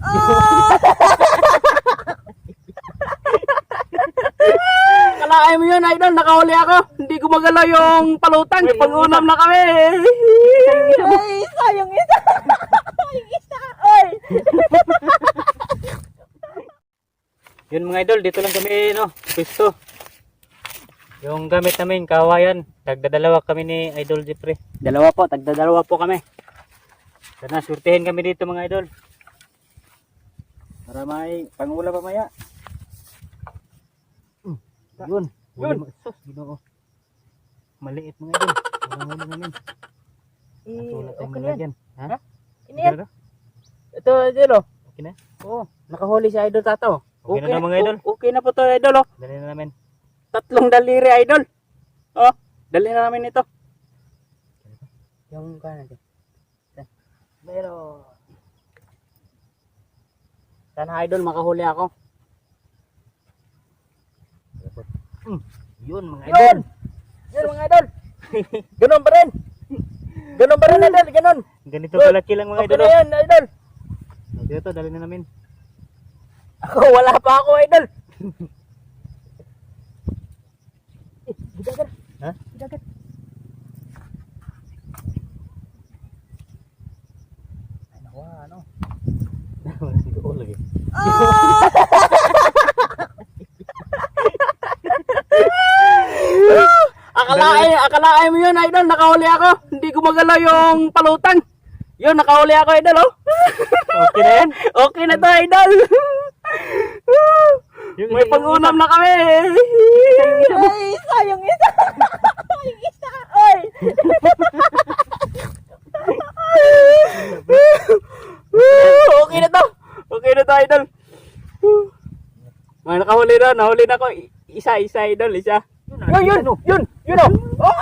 Kalaay mo yun, idol. Nakahuli ako. Hindi gumagalaw yung palutang. May pag-unam na kami. Ay, isa yung isa. yung isa. Ay. Yun mga idol, dito lang kami, no, pisto. Yung gamit namin, kawayan. Tagdadalawa kami ni Idol Jeffrey. Dalawa po. Tagdadalawa po kami. Sana, surtihin kami dito mga idol. Para may pangula pa maya. Yun. Yun. Mo- Sus, ginoo. Maliit mga idol. Walang huli namin. Eh, okay na yan. Ha? Ini yan. Ito, idol. Oh. Okay na? Oo. Nakahuli si idol tato. Okay na daw, mga idol. Okay na po to idol. Oh. Dali na namin. Tatlong daliri idol. Oh. Dali na namin ito. Yung kanan. Pero sana idol makahuli ako. Yun mga Yun! idol. Yun mga idol. Ganun pa rin. Ganun pa rin idol. Ganun. Ganito kalaki lang mga Okay idol. na oh. yan idol. Dito, dali na namin. Ako wala pa ako idol. eh, gidagat. Ha? Gidagat. Ay naku, ano? Doon lagi. Akalain, akalain mo yun, idol. Nakahuli ako. Hindi gumagalaw yung palutang. Yun, nakahuli ako, idol, oh. Okay na yan? okay na to, idol. Yung May pag-unam na kami. Ay, isa yung isa. yung isa. Ay. okay na to. Okay na to, idol. Mga nakahuli na, nahuli na ko. Isa, isa, idol, isa. Yun, yun, yun, yun, oh.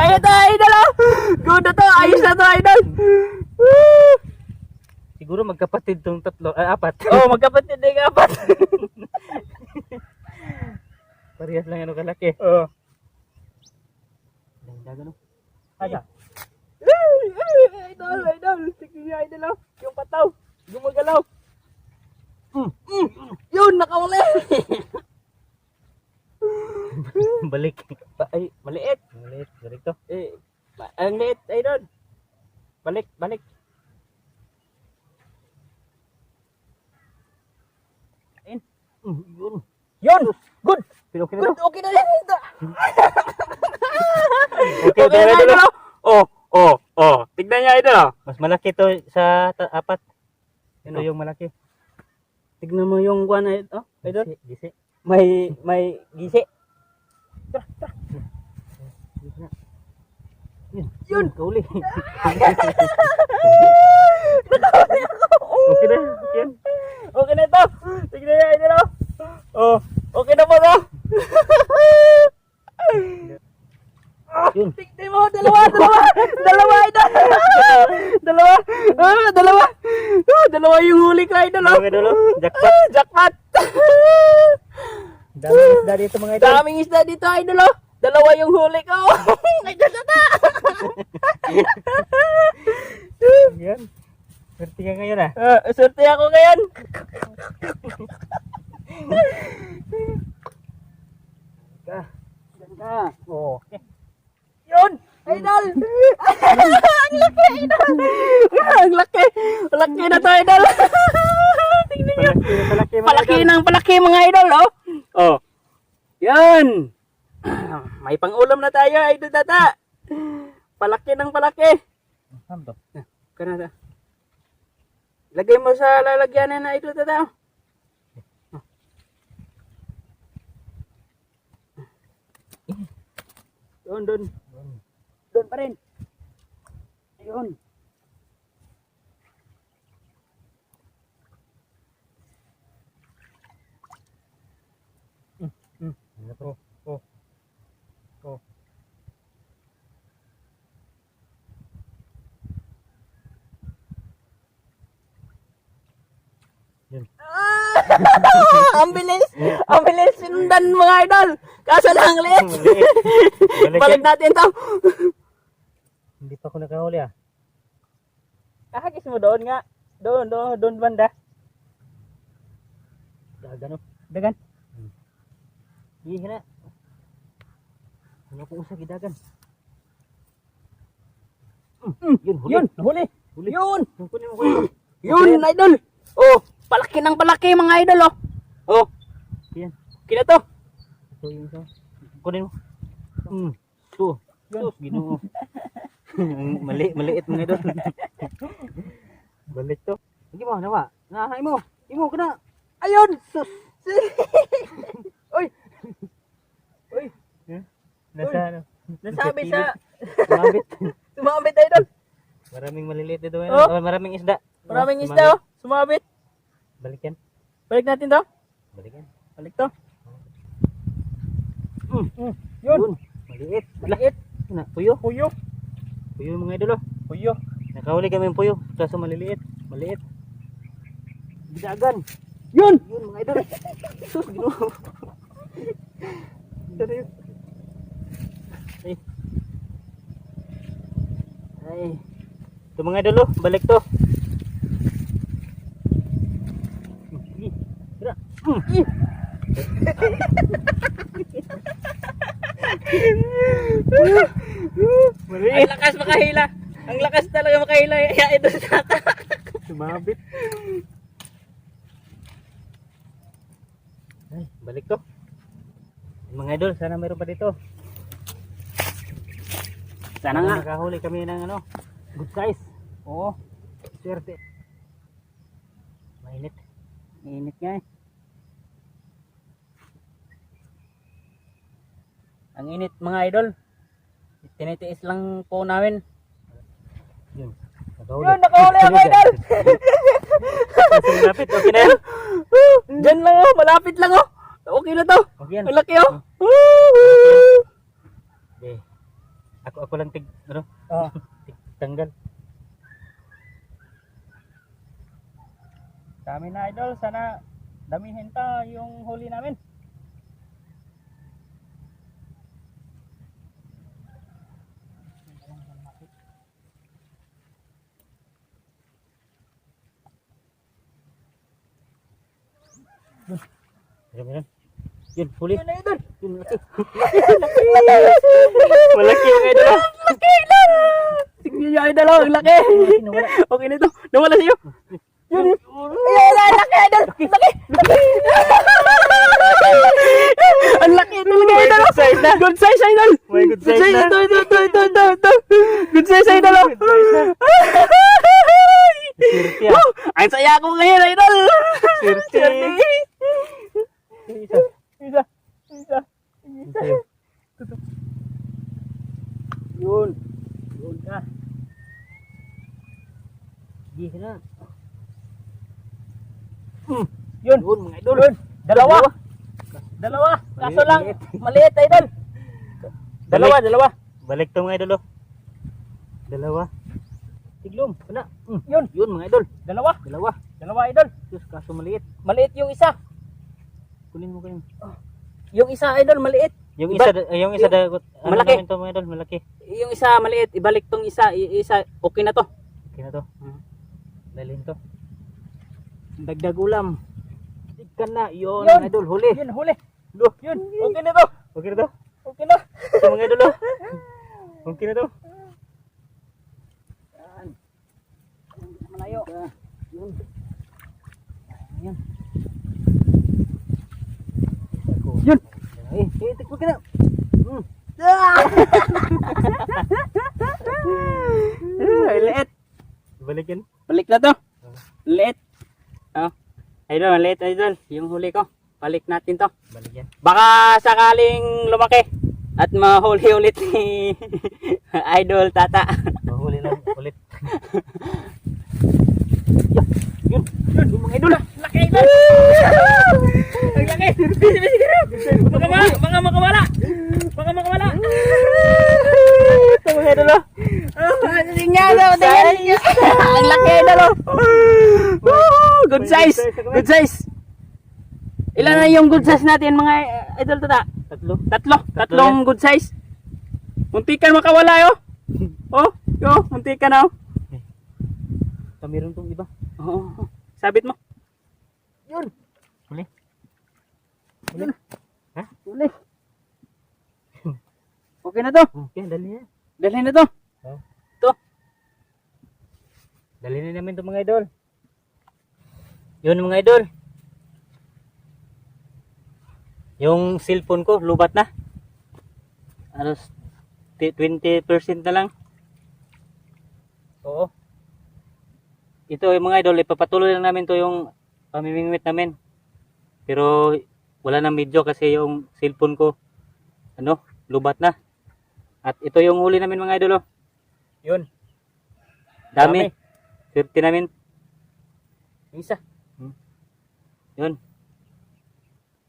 Ayun to, idol, oh. Good na to, ayos na to, idol. Siguro magkapatid tong tatlo, ay apat. oh, magkapatid din apat. Parehas lang ano kalaki. oh. Dagan oh. Aja. Idol, idol. Tignan niyo, idol, oh. Yung pataw. Gumagalaw. Mm, mm. Yun, nakahuli. Balik. Ay, maliit. Maliit, balik to. Eh, ang liit, idol. Balik, balik. Ayun. Mm, Yun. Yun! Good! Pero okay na Good! Okay na yan! Okay, Okay na, na, idol! oh. Oh, oh, oh. Tignan niya, idol. oh. Mas malaki to sa ta- apat. Ito Ano? yung malaki. Tignan mo yung kuwan, na ito, oh, idol. Gisi, gisi. May, may gisi. Yun. Yun. Kauli. okay na. Okay yan. Okay na ito. Tignan niya, idol. oh. Oh, okay na po to. Yun. Tignan mo, dalawa, dalawa, dalawa, idol. dalawa, ah, dalawa. Ah, dalawa yung huli ko, idol. oh. Mga idol, oh. Jackpot. Jackpot. Dami isda dito mga idol. Daming isda dito, idol. oh. Dalawa yung huli ko. Idol na ta. Yan. Swerte ka ngayon ah. Ah, Swerte ako ngayon. Ka. Ganda. Oo. Yun! Idol! Ang laki, idol! Ang laki! Laki na to, idol! Tingnan nyo. Palaki, palaki mga Palaki idol. ng palaki, mga idol, oh! Oh. Yan! May pangulam na tayo, idol tata! Palaki ng palaki! Ano to? Kana Lagay mo sa lalagyanan na idol tata. Doon, doon. Doon pa rin. Ayun. Ano to? Oh. Oh. ang bilis! Ang bilis sinundan mga idol! Kaso lang. Balik Balik natin to! Hindi pa ako nakahuli ah. Kahagis mo doon nga. Doon, doon, doon banda. Dagan oh. Dagan. Na. Ano ko usag idagan? Mm, yun, huli. Yun, huli. Huli. Yun. Kunin mo kunin. Yun, idol. Oh, palaki ng palaki mga idol, oh. Oh, Yan. kina to. Ito yung isa. Kunin mo. Mm. Ito. Yun. Ginoo. Mali, maliit mga idol. Balik to. Hindi mo, nawa. Nahay mo. Imo ka na. Ayun. Sus. Uy, Uy. Nasa ano? nasabi sa Mabit. sumabit idol. Maraming maliliit dito. Oh. Oh. Maraming isda. Maraming Oh, isda, oh. Sumabit. Balik yan. Balik natin to. Balik yan. Balik to. Mm. Mm. Yun. Yun. Maliit. Maliit. Na, puyo. Puyo. Puyo yung mga idol. oh. Puyo. Nakahuli kami ng puyo. Kaso maliliit. Maliit. Bidagan. Yun. Yun mga idol. Sus. Ito na yun. Ay. Ay. Ito mga idol, oh. balik to. Tira. Mm. Ang lakas makahila. Ang lakas talaga makahila. Ya, ito tata. Sumabit. Ay, balik to. Mga idol, sana mayroon pa dito. Sana nga. Nakahuli kami ng ano, good size. Oo. Swerte. Mainit. Init nga eh. Ang init mga idol. Tinitiis lang po namin. Yun. Nakahuli. Yun, nakahuli ang idol! Malapit, okay na yan. Diyan lang oh, malapit lang oh. Okay na to. Okay yan. Ang laki oh. Okay. Ako, ako lang tig, ano, Oh. tig, tanggal. Kami na idol, sana damihin pa yung huli namin. Meron, meron. Yun, huli. Yun na. Yun, laki. Malaki yung idol. ah. Laki idol! Tignan niyo idol oh, ang laki. Okay na ito. Nawala sa'yo. Yun. Ayun, ang laki idol. Laki. Laki. ang laki talaga May idol. good size na. Good size idol. May good size na. Ito, ito, ito, ito, ito, ito. Good size idol. oh. Ah. Oh, Ang saya ko ngayon idol. Swerte. Isa. Isa. Isa. Isa. Yun. Yun ka. Di ka na. Hmm. Yun. Yun, mga idol. Yun. Dalawa. Dalawa. Kaso Maliit, lang, maliit. idol. Dalawa, dalawa. Balik to mga idol. oh. Dalawa. Tiglom. Wala. Mm. Yun. Yun mga idol. Dalawa. Dalawa. Dalawa idol. Sus, kaso maliit. Maliit yung isa. Kunin mo kunin. mo. Yung isa idol maliit. Yung Iba- isa, eh, yung isa, dagot. Ano Malaki. namin to mga idol? Malaki. Yung isa maliit, ibalik tong isa, isa okay na to. Okay na to. Hmm. Dalhin to. Dagdag ulam. Ikan na. Yun, Yun. mga idol. Huli. Yun, huli. Lo. Yun, okay na to. Okay na to. Okay na. Ito mga idol. oh. Okay na to. Malayo. Yun. Ako. Yun. Eh, eh, tikpo ka na. Hmm. Ay, liit. Balik yan. Balik na to. Liit. Oh. Idol, liit idol. Yung huli ko. Balik natin to. Balik yan. Baka sakaling lumaki at mahuli ulit ni Idol Tata. Mahuli lang ulit. Yun, yun, yung mga idol. Laki idol. Ang laki. Bisi, bisi, bisi. Baka ma, baka makawala. Baka makawala. Ito mga idol. oh. Tingnan daw, tingnan. Ang laki idol. oh. Good size. Good size. Ilan na yung good size natin mga idol tata? Tatlo. Tatlo. Tatlong good size. Muntikan makawala yo. Oh, yo, muntikan na. oh. Baka meron tong iba. Oo. Sabit mo. Yun. Huli. Yun. Ha? Huli. Okay na to. Okay, dali na. Dalhin na to. Dali na namin to mga idol. Yun mga idol. Yung cellphone ko, lubat na. Alos 20% na lang. Oo. Ito yung mga idol, ipapatuloy lang namin to yung pamimingwit namin. Pero wala nang video kasi yung cellphone ko ano, lubat na. At ito yung huli namin mga idol. Oh. Yun. Dami. Swerte namin. Isa. Hmm. Yun.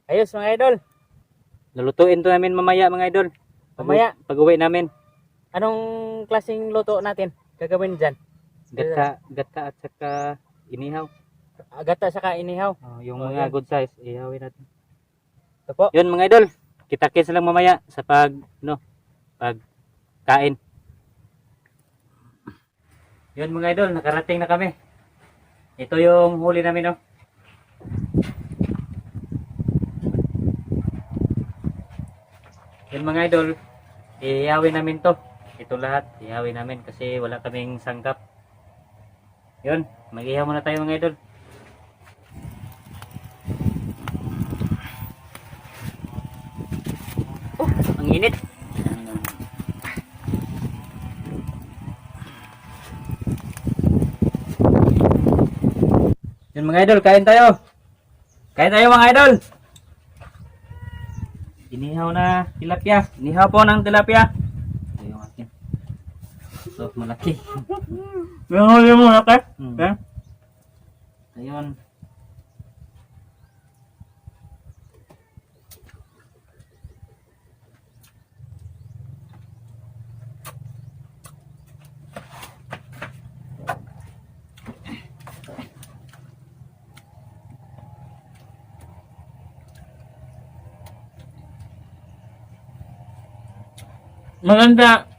Ayos mga idol. Lulutuin to namin mamaya mga idol. Mamaya. Pag uwi namin. Anong klaseng luto natin gagawin dyan? Gata, gata at saka inihaw. Gata saka inihaw. Oh, yung Oh, mga yan. good size, ihawin natin. Ito po. Yun mga idol. Kita-kits lang mamaya sa pag, no, pag kain. Yun mga idol, nakarating na kami. Ito yung huli namin, no. Yun mga idol, ihawin namin to. Ito lahat, ihawin namin kasi wala kaming sangkap. Yun, mag-ihaw muna tayo mga idol. Oh, ang init. Yun mga idol, kain tayo. Kain tayo mga idol. Inihaw na tilapia. Inihaw po ng tilapia. Ito yung akin. So, malaki. Huli mo, okay? Hmm. Okay? Ayun. Maganda.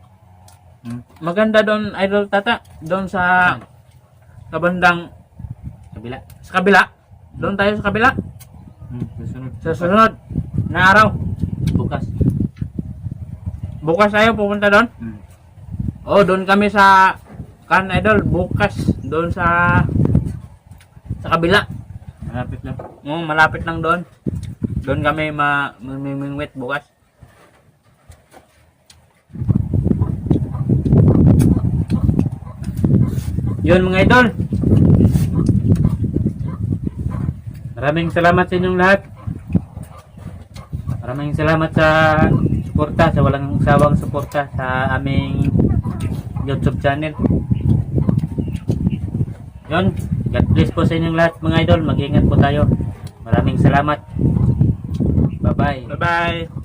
Hmm. Maganda doon, Idol Tata. Doon sa sa bandang Kabila. sa kabila. Doon tayo sa kabila. Hmm, susunod. Sa susunod na araw. Bukas. Bukas tayo pupunta doon. Hmm. Oh, doon kami sa kan idol bukas doon sa sa kabila. Malapit lang. Oh, malapit lang doon. Doon kami ma mamimingwit bukas. Yun mga idol. Maraming salamat sa inyong lahat. Maraming salamat sa suporta, sa walang sawang suporta sa aming YouTube channel. Yun, God bless po sa inyong lahat mga idol. Mag-ingat po tayo. Maraming salamat. Bye-bye. Bye-bye.